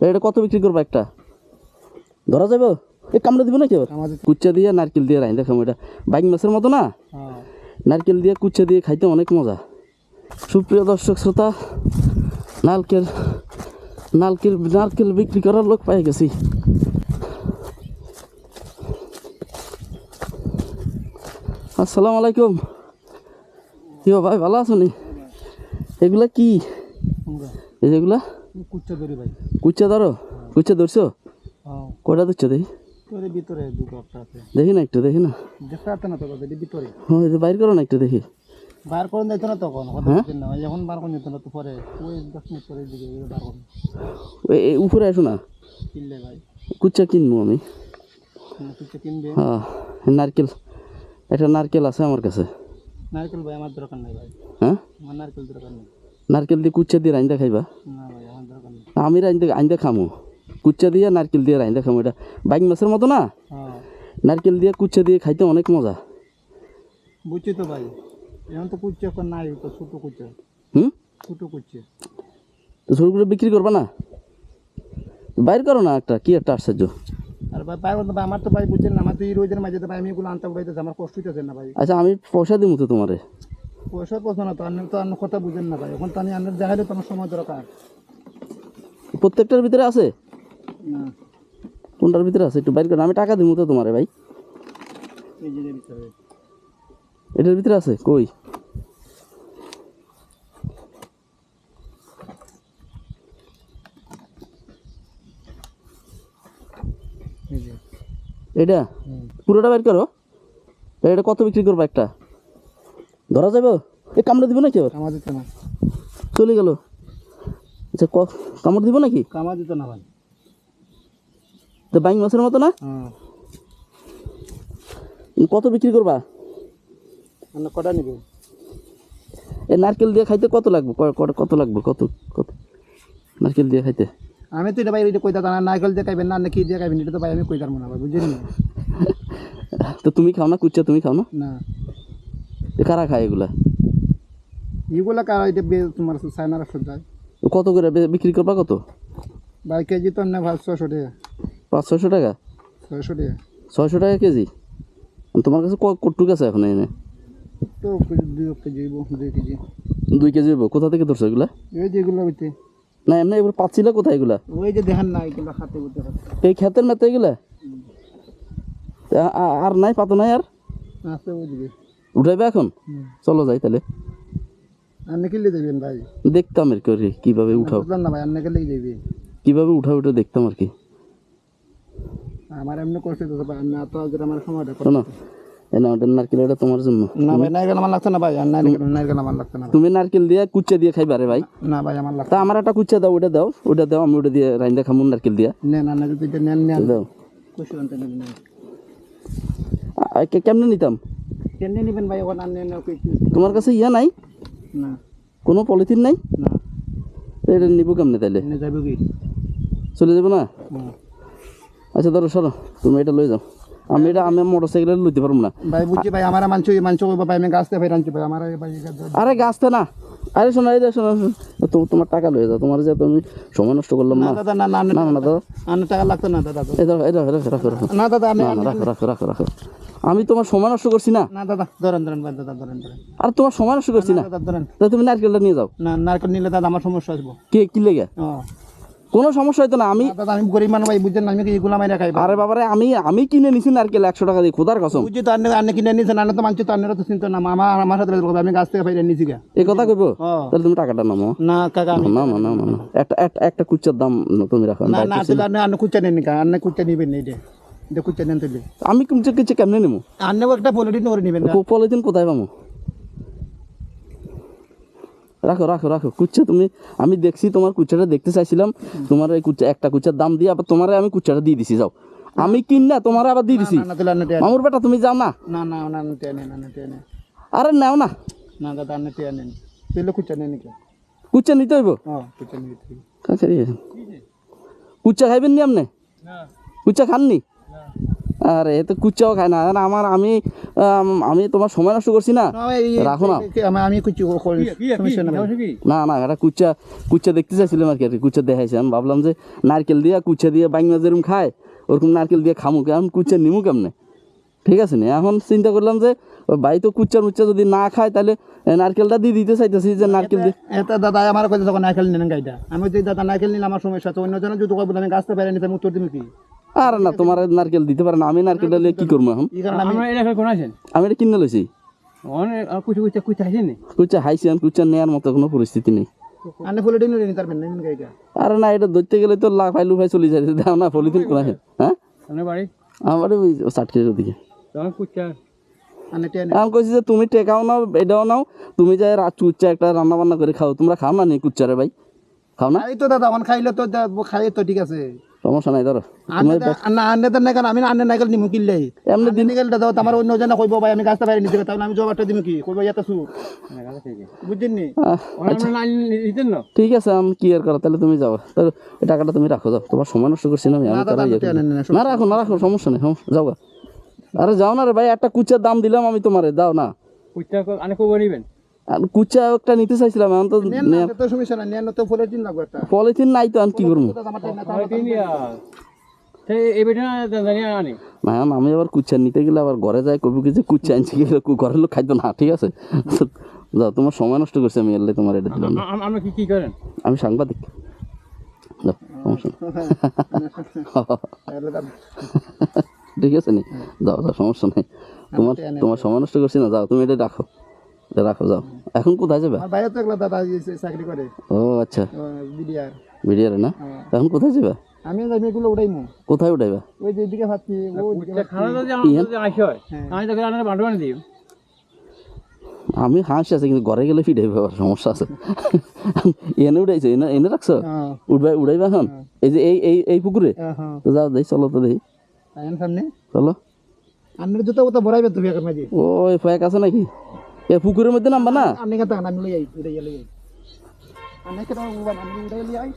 এটা কত বিক্রি করব একটা? ধরা যাবে? এ কামড়ে দিব নাকি আমাদের কুচ্চা দিয়ে নারকেল দিয়ে রাই দেখাম এটা। বাইক মাছের মতো না? হ্যাঁ। নারকেল দিয়ে কুচ্চা দিয়ে খাইতে অনেক মজা। সুপ্রিয় দর্শক শ্রোতা নারকেল নারকেল নারকেল বিক্রি করার লোক পাই গেছি। আসসালামু আলাইকুম। গো ভাই ভালো আছো নি? এগুলা কি? যেগুলা? কুচ্চা ধরি ভাই। কুচ্চা ধরো? কুচ্চা ধরছো? হ্যাঁ। কয়টা ধরছো দেখি। তোর ভিতরে দুটো দেখি না একটু দেখি না। দেখতে না তো ভিতরে। হ্যাঁ বাইর করো না একটু দেখি। বার দিত না তখন। হ্যাঁ? যখন বার করে দিত না তো পরে ওই দশ মিনিট পরে দিকে এগুলো বার করে। উপরে আসো না। কিনলে ভাই। কুচ্চা কিনবো আমি। হুম, কুচ্চা কিনবে। হ্যাঁ নারকেল একটা নারকেল আছে আমার কাছে। নারকেল ভাই আমার দরকার নাই ভাই। হ্যাঁ? আমার নারকেল দরকার নেই। নারকেল দিয়ে কুচ্চা দিয়ে রাইন্দা খাইবা? আমি রাইন্দা আইন্দা খামো। কুচ্চা দিয়ে নারকেল দিয়ে রাইন্দা খামো এটা বাইক মাছের মতো না? হ্যাঁ। নারকেল দিয়ে কুচ্চা দিয়ে খাইতে অনেক মজা। বুঝছি তো ভাই এখন তো কুচ্চা নাই তো ছোটো কুচ্চা হুম? ছোটো কুচ্চা তো শুরু করে বিক্রি করবা না? বাইর করো না একটা কি একটা আশ্চর্য। আর ভাই পাই বলতে আমার তো ভাই বুঝছেন আমার তো এই রোজের মাঝে তো ভাই আমি এগুলো আনতে উঠাইতেছে আমার কষ্ট হইতেছে না ভাই। আচ্ছা আমি পয়সা দিব তো তোমারে। পয়সা পয়সা না তো আপনি তো অন্য কথা বুঝেন না ভাই। এখন তো আমি আপনার দেখাইলে তো আমার সময় দরকার। প্রত্যেকটার ভিতরে আছে? না। কোনটার ভিতরে আছে? একটু বাইর করো আমি টাকা দিব তো তোমারে ভাই। এটার ভিতরে আছে? কই? এটা? পুরোটা বাইর করো। এটা কত বিক্রি করব একটা? ধরা যাবে? এ কামড়ে দিব নাকি এবার কামা দিত না। চলে গেল। আচ্ছা ক কামড় দিব নাকি? কামা দিত না ভাই। তো বাইং মাছের মতো না? হ্যাঁ কত বিক্রি করবা? কটা নিবে? এ নারকেল দিয়ে খাইতে কত লাগবে? কত লাগবে? কত কত? নারকেল দিয়ে খাইতে। আমি তো এটা ভাই এটা কই দাদা নারকেল দিয়ে খাইবেন না কি দিয়ে খাইবেন এটা তো ভাই আমি কই পারব না ভাই বুঝলেন না? তো তুমি খাও না কুচ্চা তুমি খাও না? না। কারা খায় এগুলা? এগুলো কার এটা বে- তোমার আসল যায় কত করে? বিক্রি করবা কত? ভাই কেজি তো না ভাই ছশো টাকা। পাঁচ ছয়শো টাকা? ছয়শো টাকা। ছয়শো টাকা কেজি? তোমার কাছে কটুক আছে এখন এনে? তো দুই কেজি দুই কেজি। দুই কেজি কোথা থেকে ধরছো এগুলা? ওই যে এগুলো হইতে। না এমনি এগুলো পাচ্ছিল কোথায় এগুলা? ওই যে দেখেন না এগুলো হাতে করতে এই ক্ষেতের মেতে এগুলা? আর নাই পাতো নাই আর? আসতে ওই দিকে উঠাইবে এখন? চলো যাই তাহলে। আপনি যাবেন ভাই? দেখতাম আর কি কীভাবে উঠাও। বুঝলাম না ভাই আপনি কিনলে যাবে কীভাবে উঠা উঠে দেখতাম আর কি। আমার এমনি কষ্ট ভাই আমার সময়টা কষ্ট শোনো এ না ওটা নারকেল এটা তোমার জন্য। না ভাই নারকেল আমার লাগছে না ভাই আর নারকেল নারকেল আমার লাগছে না তুমি নারকেল দিয়ে কুচ্চা দিয়ে খাইবা রে ভাই। না ভাই আমার লাগছে তা আমার একটা কুচ্চা দাও ওটা দাও ওটা দাও আমি ওটা দিয়ে রাইন্দা খামু নারকেল দিয়া। না এটা নেন নেন দাও। খুশি আনতে নেন। কেমনে নিতাম? কেন নেবেন ভাই এখন নেন তোমার কাছে ইয়া নাই? না। কোনো পলিথিন নাই? না। এটা নিবো কেমনে তাইলে? এনে যাবে কি? চলে যাব না? আচ্ছা ধরো সরো তুমি এটা লই যাও। আমি এটা আমি মোটর সাইকেলে লইতে পারব না। ভাই বুঝছি ভাই আমার মানছো করব ভাই আমি গাছতে ভাই রাঁধছি ভাই আমার আরে গাছতে না। আরে শোনো এই শোনো শোনো। তো তোমার টাকা লয়ে যাও তোমার যে তুমি সময় নষ্ট করলাম না। না দাদা না না না না দাদা। আন্না টাকা লাগতো না দাদা এই দাও এই দাও রাখো রাখো রাখো। না দাদা আমি রাখো রাখো রাখো রাখো। আমি তোমার সময় নষ্ট করছি না? না দাদা ধরেন ধরেন দাদা ধরেন ধরেন। আর তোমার সময় নষ্ট করছি না দাদা ধরেন। তুমি নারকেলটা নিয়ে যাও। না নারকেল নিলে দাদা আমার সমস্যা আসব কে কি লেগে? কোনো সমস্যা হইতো না আমি দাদা আমি গরিব মানুষ ভাই বুঝছেন না, আমি এগুলো মাইরা খাই আরে বাবারে আমি আমি কিনে নিছি নারকেল একশো টাকা দিয়ে খোদার কসম। বুঝছি তো আন্নে আন্নে কিনে নিয়েছেন আন্নে তো মানছি তো আন্নেরা তো চিন্তা না আমার আমার সাথে আমি গাছ থেকে ফাইরে নিয়েছি গা। এই কথা কইবো? তাহলে তুমি টাকাটা নামো না কাকা আমি না না না না না। একটা একটা একটা কুচ্চার দাম তুমি রাখো না না আসলে আন্নে আন্নে কুচ্চা নেন কা আন্নে কুচ্চা নিবেন না এটা এটা কুচ্চা নেন তাহলে আমি কুচ্চা কিছু কেমনে নেব? আন্নেও একটা পলিটিন করে নিবেন গা। পলিথিন কোথায় পাবো? রাখো রাখো রাখো। কুচ্চা তুমি আমি দেখছি তোমার কুচ্চাটা দেখতে চাইছিলাম। তোমার এই কুচ্চা একটা কুচ্চার দাম দিয়ে আবার তোমার আমি কুচ্চাটা দিয়ে দিছি যাও। আমি কিন না তোমার আবার দিয়ে দিছি। মামুর বেটা তুমি যাও না। আরে নাও না। না দাদা আন্নে টিয়া নেন তাহলে কুচ্চা নেন কি নিতে হইব। কাছারি কুচ্চা খাইবেন নি আপনি? কুচ্চা খাননি? আরে এ তো কুচ্চাও খায় না। আমার আমি আম, তোমার সময় নষ্ট করছি না? রাখো না। আমি- আমি কিছু না না এটা কুচ্চা কুচ্চা দেখতে চাইছিলাম আর কি আর কি কুচ্চা দেখাইছে। আমি ভাবলাম যে নারকেল দিয়ে কুচ্চা দিয়ে বাইঙ্গা যেরকম খায় ওরকম নারকেল দিয়ে খামু। এখন কুচ্চা নিমু কেমনে? ঠিক আছে না? এখন চিন্তা করলাম যে ভাই তো কুচ্চা মুচ্চা যদি না খায় তাহলে নারকেলটা দিয়ে দিতে চাইতেছি যে নারকেল দিয়ে এটা দাদা আমার কাছে যখন নাইকেল নিলেন গাইটা আমি যদি দাদা নাইকেল নিলে আমার সমস্যা তো অন্যজন যদি আমি গাছতে পারি নিতে আমি উত্তর দিব কি? আর না তোমার নারকেল দিতে পারে না আমি নারকেলটা নিয়ে কি করব এখন? এই আমি আমরা এলাকায় কোন আছেন? আমি এটা কিনে লইছি। কুচা কুচা আছে নি? কুচ্চা হাইছি এখন কুচ্চা নেওয়ার মতো কোনো পরিস্থিতি নেই। আনে ফুলে ডিন নিতে পারবেন না গাইটা। আর না এটা ধরতে গেলে তো লাফাই লুফাই চলে যায় দাও না পলিথিন হ্যাঁ? আমার ওই ওদিকে। আমি কইছি যে তুমি টেকাও নাও এটাও নাও তুমি যাই রাত কুচ্চা একটা রান্না বান্না করে খাও তোমরা খাও না নি কুচ্চারে ভাই? খাও না? খাই তো দাদা খাইলে তো দা- খাই তো ঠিক আছে। সমস্যা নাই ধরো। আনে না আনে তো নাইকেল আমি আনে নাইকেল নিমু কিনলে। এমনি দিন আমার অন্য জনে কইব ভাই আমি গাছতে পারি নিতে তাহলে আমি জবাবটা দিমু কি? কইব ইয়াতে সু বুঝছেন নি আহ, আমরা লাইন দিতেন না ঠিক আছে আমি কি আর করা তাহলে তুমি যাও। তাহলে এই টাকাটা তুমি রাখো যাও। তোমার সময় নষ্ট করছি না আমি আমি তারা ইয়ে না রাখো না রাখো সমস্যা নেই যাও। আরে যাও না রে ভাই একটা কুচ্চার দাম দিলাম আমি তোমারে দাও না। আনে নিবেন? আর কুচ্চা একটা নিতে চাইছিলাম এখন তো নেন না তো সমস্যা না নেন তো ফুলের লাগবে একটা। পলিথিন নাই তো আমি কি করব? ম্যাম আমি আবার কুচ্চা নিতে গেলে আবার ঘরে যাই করব কি যে কুচ্চা আনছি গেলে কু- ঘরের লোক খাইতো না ঠিক আছে? যাও তোমার সময় নষ্ট করছি আমি এলে তোমার এটা দিলাম আমরা কি কি করেন? আমি সাংবাদিক। ঠিক আছে নি? যাও যাও সমস্যা নেই। তোমার তোমার সময় নষ্ট করছি না যাও তুমি এটা রাখো। এটা রাখো যাও। এখন কোথায় যাবে? আমার বাইরে তো একলা দাদা চাকরি করে। ও আচ্ছা। বিডিআর। বিডিয়ারে না? এখন কোথায় যাবে? আমি আমি এগুলো উঠাইমু। কোথায় উঠাইবা? ওই যে এদিকে ভাবছি ওই দিকে কুচা খানা যদি আমার যদি আইস হয় আমি তো আনার বান্ডবানি দিই। আমি হাসি আছে কিন্তু ঘরে গেলে ফিটাইবে আবার সমস্যা আছে। এনে উঠাইছো এনে এনে রাখছো? হ্যাঁ। উঠবাই উঠাইবা এখন? এই যে এই এই এই পুকুরে? হ্যাঁ তো যাও দেই চলো তো দেই। আইন সামনে? চলো। আন্নের জুতো ওটা ভরাইবে তুমি বিয়াকের মাঝে। ওই ফয়াক আছে নাকি? এ পুকুরের মধ্যে নামবা না? আমি আমি লই আই উড়াইয়া লই আই। আন্নে কেন আমি উড়াইয়া লই আই।